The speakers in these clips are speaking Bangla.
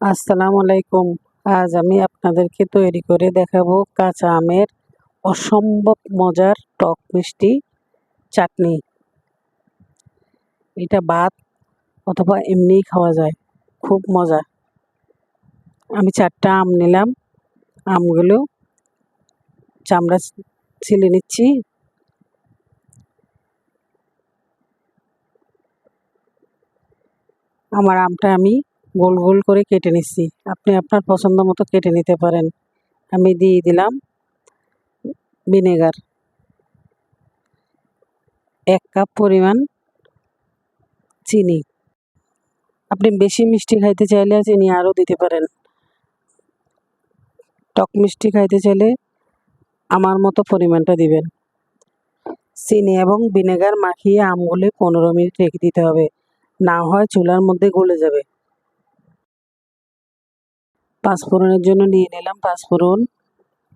আসসালামু আলাইকুম। আজ আমি আপনাদেরকে তৈরি করে দেখাবো কাঁচা আমের অসম্ভব মজার টক মিষ্টি চাটনি। এটা ভাত অথবা এমনিই খাওয়া যায়, খুব মজা। আমি চারটা আম নিলাম, আমগুলো চামড়া ছিলে নিচ্ছি। আমার আমটা আমি গোল গোল করে কেটে নিচ্ছি। আপনি আপনার পছন্দ মতো কেটে নিতে পারেন। আমি দিয়ে দিলাম ভিনেগার। এক কাপ পরিমাণ চিনি। আপনি বেশি মিষ্টি খাইতে চাইলে চিনি আরও দিতে পারেন। টক মিষ্টি খাইতে চাইলে আমার মতো পরিমাণটা দিবেন। চিনি এবং ভিনেগার মাখিয়ে আমগুলি পনেরো মিনিট রেখে দিতে হবে। না হয় চুলার মধ্যে গলে যাবে। পাঁচফোড়নের জন্য নিয়ে নিলাম পাঁচফোড়ন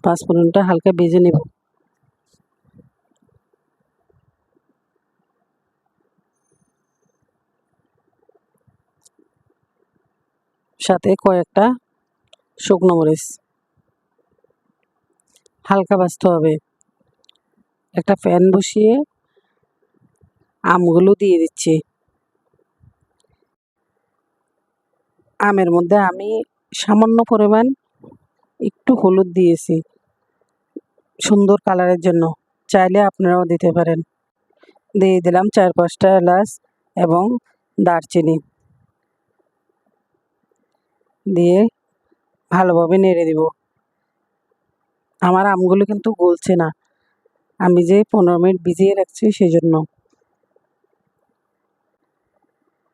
পাঁচফোড়নটা হালকা ভেজে নেব। সাথে কয়েকটা শুকনো মরিচ। হালকা বাঁচতে হবে। একটা প্যান বসিয়ে আমগুলো দিয়ে দিচ্ছি। আমের মধ্যে আমি সামান্য পরিমাণ একটু হলুদ দিয়েছি, সুন্দর কালারের জন্য। চাইলে আপনারাও দিতে পারেন। দিয়ে দিলাম চার পাঁচটা এলাচ এবং দারচিনি। দিয়ে ভালোভাবে নেড়ে দিব। আমার আমগুলো কিন্তু গলছে না। আমি যে পনেরো মিনিট ভিজিয়ে রাখছি সেই জন্য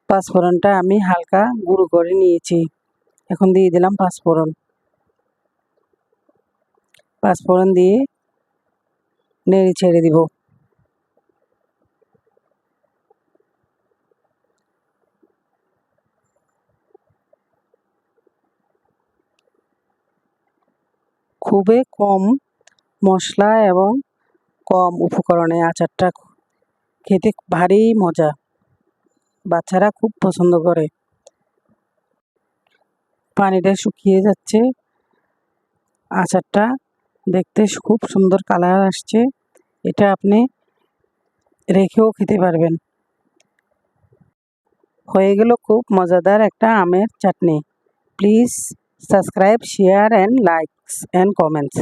পাঁচফোড়নটা আমি হালকা গুঁড়ো করে নিয়েছি। এখন দিয়ে দিলাম পাঁচফোড়ন পাঁচফোড়ন দিয়ে নেড়ে ছেড়ে দিব। খুবই কম মশলা এবং কম উপকরণে আচারটা খেতে ভারী মজা। বাচ্চারা খুব পছন্দ করে। পানিটা শুকিয়ে যাচ্ছে। আচারটা দেখতে খুব সুন্দর কালার আসছে। এটা আপনি রেখেও খেতে পারবেন। হয়ে গেল খুব মজাদার একটা আমের চাটনি। Please subscribe, share and likes and comments.